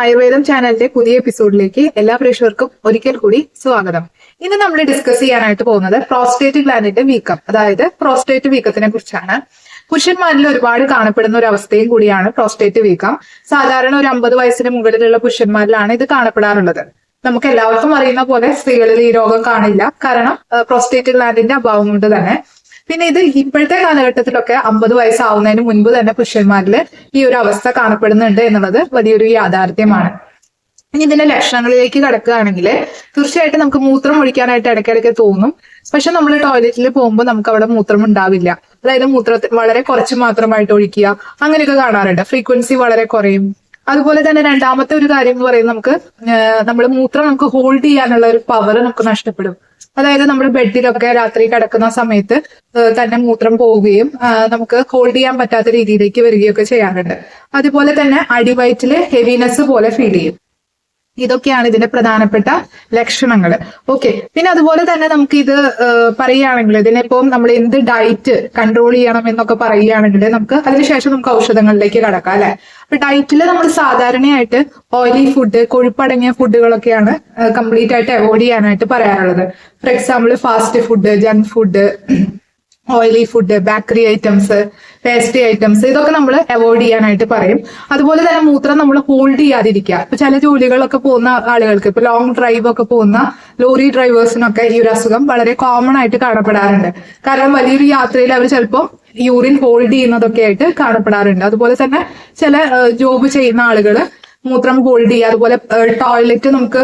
ആയുർവേദം ചാനലിന്റെ പുതിയ എപ്പിസോഡിലേക്ക് എല്ലാ പ്രേക്ഷകർക്കും ഒരിക്കൽ കൂടി സ്വാഗതം. ഇന്ന് നമ്മൾ ഡിസ്കസ് ചെയ്യാനായിട്ട് പോകുന്നത് പ്രോസ്റ്റേറ്റ് ഗ്ലാൻഡിന്റെ വീക്കം അതായത് പ്രോസ്റ്റേറ്റ് വീക്കത്തിനെ കുറിച്ചാണ്. പുരുഷന്മാരിൽ ഒരുപാട് കാണപ്പെടുന്ന ഒരു അവസ്ഥയും കൂടിയാണ് പ്രോസ്റ്റേറ്റ് വീക്കം. സാധാരണ ഒരു അമ്പത് വയസ്സിന് മുകളിലുള്ള പുരുഷന്മാരിലാണ് ഇത് കാണപ്പെടാറുള്ളത്. നമുക്ക് എല്ലാവർക്കും അറിയുന്ന പോലെ സ്ത്രീകളിൽ ഈ രോഗം കാണില്ല. കാരണം പ്രോസ്റ്റേറ്റ് ഗ്ലാൻഡിന്റെ അഭാവം കൊണ്ട് തന്നെ പിന്നെ ഇത് ഇപ്പോഴത്തെ കാലഘട്ടത്തിലൊക്കെ അമ്പത് വയസ്സാവുന്നതിന് മുൻപ് തന്നെ പുരുഷന്മാരിൽ ഈ ഒരു അവസ്ഥ കാണപ്പെടുന്നുണ്ട് എന്നുള്ളത് വലിയൊരു യാഥാർത്ഥ്യമാണ്. ഇനി ഇതിന്റെ ലക്ഷണങ്ങളിലേക്ക് കിടക്കുകയാണെങ്കിൽ തീർച്ചയായിട്ടും നമുക്ക് മൂത്രം ഒഴിക്കാനായിട്ട് ഇടയ്ക്കിടയ്ക്ക് തോന്നും. പക്ഷെ നമ്മൾ ടോയ്ലറ്റിൽ പോകുമ്പോൾ നമുക്ക് അവിടെ മൂത്രം ഉണ്ടാവില്ല. അതായത് മൂത്രത്തിൽ വളരെ കുറച്ച് മാത്രമായിട്ട് ഒഴിക്കുക അങ്ങനെയൊക്കെ കാണാറുണ്ട്. ഫ്രീക്വൻസി വളരെ കുറയും. അതുപോലെ തന്നെ രണ്ടാമത്തെ ഒരു കാര്യം എന്ന് പറയുന്നത് നമുക്ക് നമ്മൾ മൂത്രം നമുക്ക് ഹോൾഡ് ചെയ്യാനുള്ള ഒരു പവർ നമുക്ക് നഷ്ടപ്പെടും. അതായത് നമ്മൾ ബെഡിലൊക്കെ രാത്രി കിടക്കുന്ന സമയത്ത് തന്നെ മൂത്രം പോവുകയും നമുക്ക് ഹോൾഡ് ചെയ്യാൻ പറ്റാത്ത രീതിയിലേക്ക് വരികയൊക്കെ ചെയ്യാറുണ്ട്. അതുപോലെ തന്നെ അടിവയറ്റിൽ ഹെവിനെസ് പോലെ ഫീൽ ചെയ്യും. ഇതൊക്കെയാണ് ഇതിന്റെ പ്രധാനപ്പെട്ട ലക്ഷണങ്ങൾ ഓക്കെ പിന്നെ അതുപോലെ തന്നെ നമുക്ക് ഇത് പറയുകയാണെങ്കിൽ ഇതിനിപ്പം നമ്മൾ എന്ത് ഡയറ്റ് കൺട്രോൾ ചെയ്യണം എന്നൊക്കെ പറയുകയാണെങ്കിൽ നമുക്ക് അതിനുശേഷം നമുക്ക് ഔഷധങ്ങളിലേക്ക് കടക്കാം അല്ലെ? അപ്പൊ ഡയറ്റിൽ നമ്മൾ സാധാരണയായിട്ട് ഓയിലി ഫുഡ് കൊഴുപ്പടങ്ങിയ ഫുഡുകളൊക്കെയാണ് കംപ്ലീറ്റ് ആയിട്ട് അവോയ്ഡ് ചെയ്യാനായിട്ട് പറയാറുള്ളത്. For example fast food junk food oily food bakery items pastry items ഇതൊക്കെ നമ്മൾ അവോയ്ഡ് ചെയ്യാനായിട്ട് പറയും. അതുപോലെ തന്നെ മൂത്രം നമ്മൾ ഹോൾഡ് ചെയ്യാതിരിക്കുക. ഇപ്പൊ ചില ജോലികളൊക്കെ പോകുന്ന ആളുകൾക്ക് ഇപ്പൊ ലോങ് ഡ്രൈവ് ഒക്കെ പോകുന്ന ലോറി ഡ്രൈവേഴ്സിനൊക്കെ ഈ ഒരു അസുഖം വളരെ കോമൺ ആയിട്ട് കാണപ്പെടാറുണ്ട്. കാരണം വലിയൊരു യാത്രയിൽ അവർ ചിലപ്പോൾ യൂറിൻ ഹോൾഡ് ചെയ്യുന്നതൊക്കെ ആയിട്ട് കാണപ്പെടാറുണ്ട്. അതുപോലെ തന്നെ ചില ജോബ് ചെയ്യുന്ന ആളുകൾ മൂത്രം ഹോൾഡ് ചെയ്യുക അതുപോലെ ടോയ്ലറ്റ് നമുക്ക്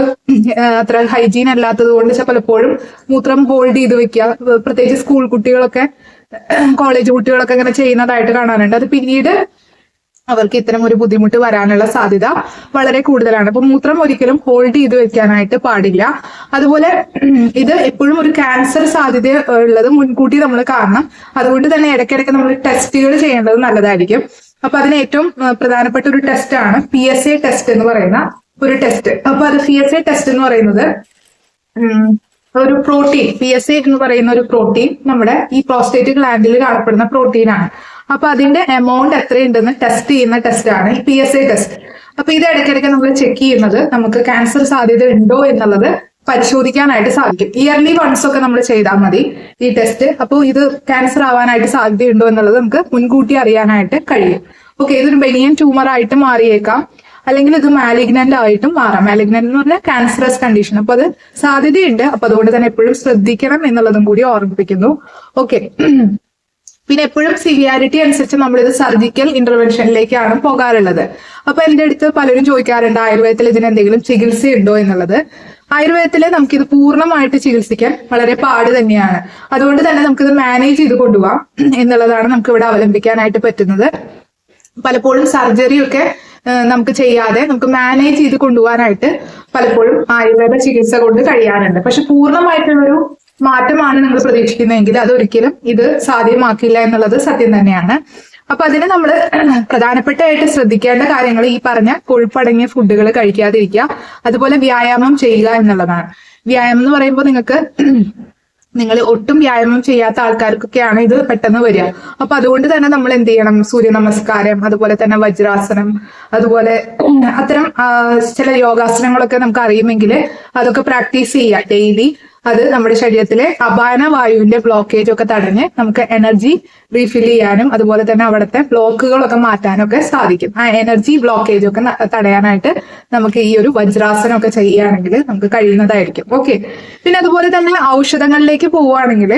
അത്ര ഹൈജീൻ അല്ലാത്തത് കൊണ്ട് പലപ്പോഴും മൂത്രം ഹോൾഡ് ചെയ്ത് വെക്കുക. പ്രത്യേകിച്ച് സ്കൂൾ കുട്ടികളൊക്കെ കോളേജ് കുട്ടികളൊക്കെ ഇങ്ങനെ ചെയ്യുന്നതായിട്ട് കാണാനുണ്ട് അത് പിന്നീട് അവർക്ക് ഇത്തരം ഒരു ബുദ്ധിമുട്ട് വരാനുള്ള സാധ്യത വളരെ കൂടുതലാണ്. അപ്പൊ മൂത്രം ഒരിക്കലും ഹോൾഡ് ചെയ്ത് വെക്കാനായിട്ട് പാടില്ല. അതുപോലെ ഇത് എപ്പോഴും ഒരു ക്യാൻസർ സാധ്യത ഉള്ളത് മുൻകൂട്ടി നമ്മൾ കാണണം. അതുകൊണ്ട് തന്നെ ഇടയ്ക്കിടയ്ക്ക് നമ്മൾ ടെസ്റ്റുകൾ ചെയ്യേണ്ടത് നല്ലതായിരിക്കും. അപ്പൊ അതിന് ഏറ്റവും പ്രധാനപ്പെട്ട ഒരു ടെസ്റ്റ് ആണ് പി എസ് എ ടെസ്റ്റ് എന്ന് പറയുന്ന ഒരു ടെസ്റ്റ് അപ്പൊ അത് പി എസ് എ ടെസ്റ്റ് എന്ന് പറയുന്നത് ഒരു പ്രോട്ടീൻ പി എസ് എ എന്ന് പറയുന്ന ഒരു പ്രോട്ടീൻ നമ്മുടെ ഈ പ്രോസ്റ്റേറ്റ് ഗ്ലാൻഡിൽ കാണപ്പെടുന്ന പ്രോട്ടീൻ ആണ്. അപ്പൊ അതിന്റെ എമൗണ്ട് എത്രയുണ്ടെന്ന് ടെസ്റ്റ് ചെയ്യുന്ന ടെസ്റ്റ് ആണ് ഈ പി എസ് എ ടെസ്റ്റ് അപ്പൊ ഇത് ഇടയ്ക്കിടയ്ക്ക് നമ്മൾ ചെക്ക് ചെയ്യുന്നത് നമുക്ക് ക്യാൻസർ സാധ്യത ഉണ്ടോ എന്നുള്ളത് പരിശോധിക്കാനായിട്ട് സാധിക്കും. ഇയർലി വൺസ് ഒക്കെ നമ്മൾ ചെയ്താൽ മതി ഈ ടെസ്റ്റ് അപ്പോൾ ഇത് ക്യാൻസർ ആവാനായിട്ട് സാധ്യതയുണ്ടോ എന്നുള്ളത് നമുക്ക് മുൻകൂട്ടി അറിയാനായിട്ട് കഴിയും. ഓക്കെ ഇതൊരു ബെനിയൻ ട്യൂമർ ആയിട്ട് മാറിയേക്കാം. അല്ലെങ്കിൽ ഇത് മാലിഗ്നന്റ് ആയിട്ടും മാറാം. മാലിഗ്നന്റ് എന്ന് പറഞ്ഞാൽ ക്യാൻസറസ് കണ്ടീഷൻ അപ്പൊ അത് സാധ്യതയുണ്ട്. അപ്പൊ അതുകൊണ്ട് തന്നെ എപ്പോഴും ശ്രദ്ധിക്കണം എന്നുള്ളതും കൂടി ഓർമ്മിപ്പിക്കുന്നു. ഓക്കെ പിന്നെ എപ്പോഴും സിവിയാരിറ്റി അനുസരിച്ച് നമ്മൾ ഇത് സർജിക്കൽ ഇന്റർവെൻഷനിലേക്കാണ് പോകാറുള്ളത്. അപ്പൊ എന്റെ അടുത്ത് പലരും ചോദിക്കാറുണ്ട് ആയുർവേദത്തിൽ ഇതിന് എന്തെങ്കിലും ചികിത്സയുണ്ടോ എന്നുള്ളത്? ആയുർവേദത്തിൽ നമുക്കിത് പൂർണമായിട്ട് ചികിത്സിക്കാൻ വളരെ പാട് തന്നെയാണ്. അതുകൊണ്ട് തന്നെ നമുക്കിത് മാനേജ് ചെയ്ത് കൊണ്ടുപോകാം എന്നുള്ളതാണ് നമുക്ക് ഇവിടെ അവലംബിക്കാനായിട്ട് പറ്റുന്നത്. പലപ്പോഴും സർജറി ഒക്കെ നമുക്ക് ചെയ്യാതെ നമുക്ക് മാനേജ് ചെയ്ത് കൊണ്ടുപോകാനായിട്ട് പലപ്പോഴും ആയുർവേദ ചികിത്സ കൊണ്ട് കഴിയാനുണ്ട് പക്ഷെ പൂർണമായിട്ടുള്ളൊരു മാറ്റമാണ് നിങ്ങൾ പ്രതീക്ഷിക്കുന്നതെങ്കിൽ അതൊരിക്കലും ഇത് സാധ്യമാക്കില്ല എന്നുള്ളത് സത്യം തന്നെയാണ്. അപ്പൊ അതിന് നമ്മൾ പ്രധാനപ്പെട്ടായിട്ട് ശ്രദ്ധിക്കേണ്ട കാര്യങ്ങൾ ഈ പറഞ്ഞ കൊഴുപ്പടങ്ങിയ ഫുഡുകൾ കഴിക്കാതിരിക്കുക അതുപോലെ വ്യായാമം ചെയ്യുക എന്നുള്ളതാണ്. വ്യായാമം എന്ന് പറയുമ്പോൾ നിങ്ങൾക്ക് നിങ്ങൾ ഒട്ടും വ്യായാമം ചെയ്യാത്ത ആൾക്കാർക്കൊക്കെയാണ് ഇത് പെട്ടെന്ന് വരിക. അപ്പൊ അതുകൊണ്ട് തന്നെ നമ്മൾ എന്ത് ചെയ്യണം? സൂര്യ നമസ്കാരം അതുപോലെ തന്നെ വജ്രാസനം അതുപോലെ അത്തരം ചില യോഗാസനങ്ങളൊക്കെ നമുക്ക് അറിയുമെങ്കിൽ അതൊക്കെ പ്രാക്ടീസ് ചെയ്യുക. ഡെയിലി അത് നമ്മുടെ ശരീരത്തിലെ അപാന വായുവിന്റെ ബ്ലോക്കേജ് ഒക്കെ തടഞ്ഞ് നമുക്ക് എനർജി റീഫിൽ ചെയ്യാനും അതുപോലെ തന്നെ അവിടുത്തെ ബ്ലോക്കുകളൊക്കെ മാറ്റാനൊക്കെ സാധിക്കും. ആ എനർജി ബ്ലോക്കേജ് ഒക്കെ തടയാനായിട്ട് നമുക്ക് ഈ ഒരു വജ്രാസനം ഒക്കെ ചെയ്യുകയാണെങ്കിൽ നമുക്ക് കഴിയുന്നതായിരിക്കും. ഓക്കെ പിന്നെ അതുപോലെ തന്നെ ഔഷധങ്ങളിലേക്ക് പോവുകയാണെങ്കിൽ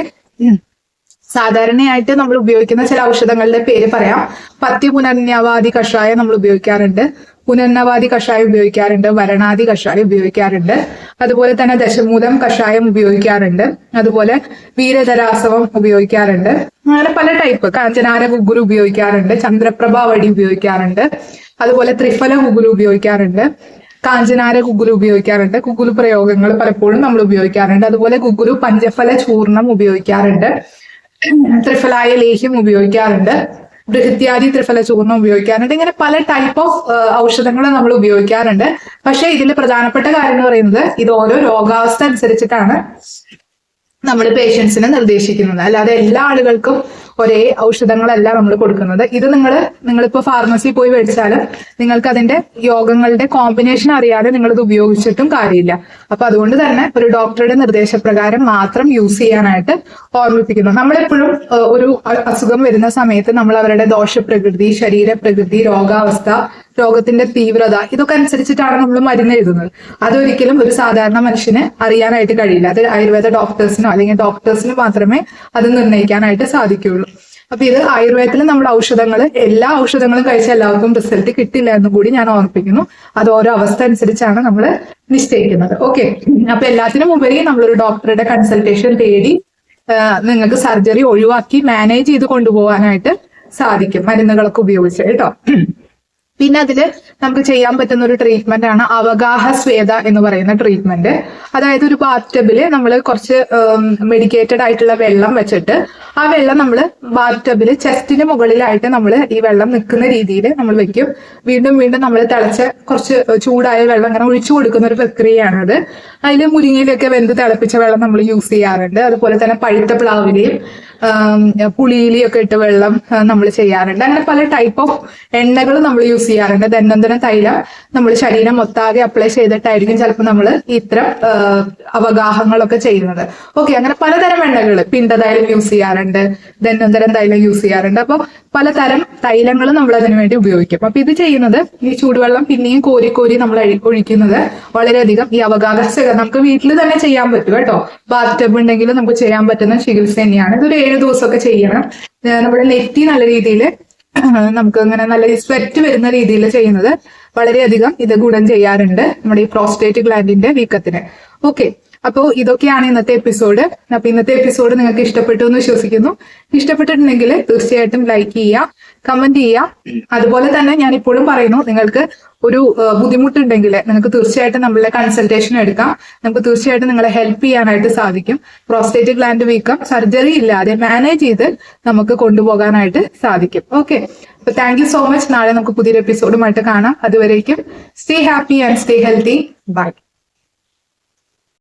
സാധാരണയായിട്ട് നമ്മൾ ഉപയോഗിക്കുന്ന ചില ഔഷധങ്ങളുടെ പേര് പറയാം. പത്തി പുനർന്യാവാദി കഷായം നമ്മൾ ഉപയോഗിക്കാറുണ്ട്. പുനർനവാദി കഷായം ഉപയോഗിക്കാറുണ്ട് വരണാദി കഷായം ഉപയോഗിക്കാറുണ്ട്. അതുപോലെ തന്നെ ദശമൂലം കഷായം ഉപയോഗിക്കാറുണ്ട്. അതുപോലെ വീരധരാസവം ഉപയോഗിക്കാറുണ്ട്. അങ്ങനെ പല ടൈപ്പ് കാഞ്ചനാര കുഗുരു ഉപയോഗിക്കാറുണ്ട് ചന്ദ്രപ്രഭ വടി ഉപയോഗിക്കാറുണ്ട്. അതുപോലെ ത്രിഫല കുഗുരു ഉപയോഗിക്കാറുണ്ട്. കാഞ്ചനാര കുഗുരു ഉപയോഗിക്കാറുണ്ട്. കുഗുരു പ്രയോഗങ്ങൾ പലപ്പോഴും നമ്മൾ ഉപയോഗിക്കാറുണ്ട്. അതുപോലെ കുഗുരു പഞ്ചഫല ചൂർണം ഉപയോഗിക്കാറുണ്ട്. ത്രിഫലായ ലേഹ്യം ഉപയോഗിക്കാറുണ്ട്. ബൃഹത്യാദി ത്രിഫല ചൂർണം ഉപയോഗിക്കാറുണ്ട് ഇങ്ങനെ പല ടൈപ്പ് ഓഫ് ഔഷധങ്ങൾ നമ്മൾ ഉപയോഗിക്കാറുണ്ട്. പക്ഷേ ഇതിൽ പ്രധാനപ്പെട്ട കാര്യം എന്ന് പറയുന്നത് ഇത് ഓരോ രോഗാവസ്ഥ അനുസരിച്ചിട്ടാണ് നമ്മൾ പേഷ്യൻസിനെ നിർദ്ദേശിക്കുന്നത്. അല്ലാതെ എല്ലാ ആളുകൾക്കും ഒരേ ഔഷധങ്ങളല്ല നമ്മൾ കൊടുക്കുന്നത്. ഇത് നിങ്ങൾ നിങ്ങളിപ്പോ ഫാർമസിയിൽ പോയി മേടിച്ചാലും നിങ്ങൾക്ക് അതിന്റെ യോഗങ്ങളുടെ കോമ്പിനേഷൻ അറിയാതെ നിങ്ങൾ ഇത് ഉപയോഗിച്ചിട്ടും കാര്യമില്ല. അപ്പൊ അതുകൊണ്ട് തന്നെ ഒരു ഡോക്ടറുടെ നിർദ്ദേശപ്രകാരം മാത്രം യൂസ് ചെയ്യാനായിട്ട് ഓർമ്മിപ്പിക്കുന്നു. നമ്മളെപ്പോഴും ഒരു അസുഖം വരുന്ന സമയത്ത് നമ്മൾ അവരുടെ ദോഷപ്രകൃതി ശരീരപ്രകൃതി രോഗാവസ്ഥ രോഗത്തിന്റെ തീവ്രത ഇതൊക്കെ അനുസരിച്ചിട്ടാണ് നമ്മൾ മരുന്ന് എഴുതുന്നത്. അതൊരിക്കലും ഒരു സാധാരണ മനുഷ്യന് അറിയാനായിട്ട് കഴിയില്ല. അത് ആയുർവേദ ഡോക്ടേഴ്സിനോ അല്ലെങ്കിൽ ഡോക്ടേഴ്സിനോ മാത്രമേ അത് നിർണയിക്കാനായിട്ട് സാധിക്കുകയുള്ളൂ. അപ്പൊ ഇത് ആയുർവേദത്തിൽ നമ്മൾ ഔഷധങ്ങൾ എല്ലാ ഔഷധങ്ങളും കഴിച്ച എല്ലാവർക്കും റിസൾട്ട് കിട്ടില്ല എന്നും കൂടി ഞാൻ ഓർപ്പിക്കുന്നു. അത് ഓരോ അവസ്ഥ അനുസരിച്ചാണ് നമ്മൾ നിശ്ചയിക്കുന്നത്. ഓക്കെ. അപ്പൊ എല്ലാത്തിനും ഉപരി നമ്മളൊരു ഡോക്ടറുടെ കൺസൾട്ടേഷൻ തേടി നിങ്ങൾക്ക് സർജറി ഒഴിവാക്കി മാനേജ് ചെയ്ത് കൊണ്ടുപോകാനായിട്ട് സാധിക്കും മരുന്നുകളൊക്കെ ഉപയോഗിച്ച്. കേട്ടോ? പിന്നെ അതിൽ നമുക്ക് ചെയ്യാൻ പറ്റുന്ന ഒരു ട്രീറ്റ്മെന്റ് ആണ് അവഗാഹ സ്വേദ എന്ന് പറയുന്ന ട്രീറ്റ്മെന്റ് അതായത് ഒരു ബാത്ടബിൽ നമ്മൾ കുറച്ച് മെഡിക്കേറ്റഡ് ആയിട്ടുള്ള വെള്ളം വെച്ചിട്ട് ആ വെള്ളം നമ്മൾ ബാത്ടബിൽ ചെസ്റ്റിന് മുകളിലായിട്ട് നമ്മൾ ഈ വെള്ളം നിൽക്കുന്ന രീതിയിൽ നമ്മൾ വെക്കും. വീണ്ടും വീണ്ടും നമ്മൾ തിളച്ച കുറച്ച് ചൂടായ വെള്ളം ഇങ്ങനെ ഒഴിച്ചു കൊടുക്കുന്ന ഒരു പ്രക്രിയയാണത് അതിൽ മുരിങ്ങയിലൊക്കെ വെന്ത് തിളപ്പിച്ച വെള്ളം നമ്മൾ യൂസ് ചെയ്യാറുണ്ട്. അതുപോലെ തന്നെ പഴുത്ത പ്ലാവിലെയും ആം, പുളിയിലയൊക്കെ ഇട്ട് വെള്ളം നമ്മൾ ചെയ്യാറുണ്ട്. അങ്ങനെ പല ടൈപ്പ് ഓഫ് എണ്ണകൾ നമ്മൾ യൂസ് ചെയ്യാറുണ്ട്. ദൈനംദിന തൈലം നമ്മൾ ശരീരം മൊത്താകെ അപ്ലൈ ചെയ്തിട്ടായിരിക്കും ചിലപ്പോൾ നമ്മൾ ഇത്തരം അവഗാഹങ്ങളൊക്കെ ചെയ്യുന്നത്. ഓക്കെ അങ്ങനെ പലതരം എണ്ണകൾ പിണ്ടതൈലം യൂസ് ചെയ്യാറുണ്ട് ദന്തന്തരം തൈലം യൂസ് ചെയ്യാറുണ്ട്. അപ്പോൾ പലതരം തൈലങ്ങൾ നമ്മൾ അതിനു വേണ്ടി ഉപയോഗിക്കും. അപ്പൊ ഇത് ചെയ്യുന്നത് ഈ ചൂടുവെള്ളം പിന്നെയും കോരി കോരി നമ്മൾ ഒഴിക്കുന്നത് വളരെയധികം ഈ അവഗാഹ നമുക്ക് വീട്ടിൽ തന്നെ ചെയ്യാൻ പറ്റും കേട്ടോ. ബാത്ത് ടബ് ഉണ്ടെങ്കിൽ നമുക്ക് ചെയ്യാൻ പറ്റുന്ന ചികിത്സ തന്നെയാണ്. ഇതൊരു ഏഴ് ദിവസമൊക്കെ ചെയ്യണം. നമ്മുടെ നെറ്റി നല്ല രീതിയിൽ നമുക്ക് അങ്ങനെ നല്ല സ്വെറ്റ് വരുന്ന രീതിയിൽ ചെയ്യുന്നത് വളരെയധികം ഇത് ഗുണം ചെയ്യാറുണ്ട് നമ്മുടെ ഈ പ്രോസ്റ്റേറ്റ് ഗ്ലാൻഡിന്റെ വീക്കത്തിന് ഓക്കെ അപ്പോൾ ഇതൊക്കെയാണ് ഇന്നത്തെ എപ്പിസോഡ് അപ്പൊ ഇന്നത്തെ എപ്പിസോഡ് നിങ്ങൾക്ക് ഇഷ്ടപ്പെട്ടു എന്ന് വിശ്വസിക്കുന്നു. ഇഷ്ടപ്പെട്ടിട്ടുണ്ടെങ്കിൽ തീർച്ചയായിട്ടും ലൈക്ക് ചെയ്യുക. കമന്റ് ചെയ്യാം. അതുപോലെ തന്നെ ഞാൻ ഇപ്പോഴും പറയുന്നു നിങ്ങൾക്ക് ഒരു ബുദ്ധിമുട്ടുണ്ടെങ്കിൽ നിങ്ങൾക്ക് തീർച്ചയായിട്ടും നമ്മളെ കൺസൾട്ടേഷൻ എടുക്കാം. നമുക്ക് തീർച്ചയായിട്ടും നിങ്ങളെ ഹെൽപ്പ് ചെയ്യാനായിട്ട് സാധിക്കും. പ്രോസ്റ്റേറ്റ് ഗ്ലാൻഡ് വീക്കം സർജറി ഇല്ലാതെ മാനേജ് ചെയ്ത് നമുക്ക് കൊണ്ടുപോകാനായിട്ട് സാധിക്കും. ഓക്കെ അപ്പൊ താങ്ക് സോ മച്ച് നാളെ നമുക്ക് പുതിയൊരു എപ്പിസോഡുമായിട്ട് കാണാം. അതുവരേക്കും stay happy and stay healthy bye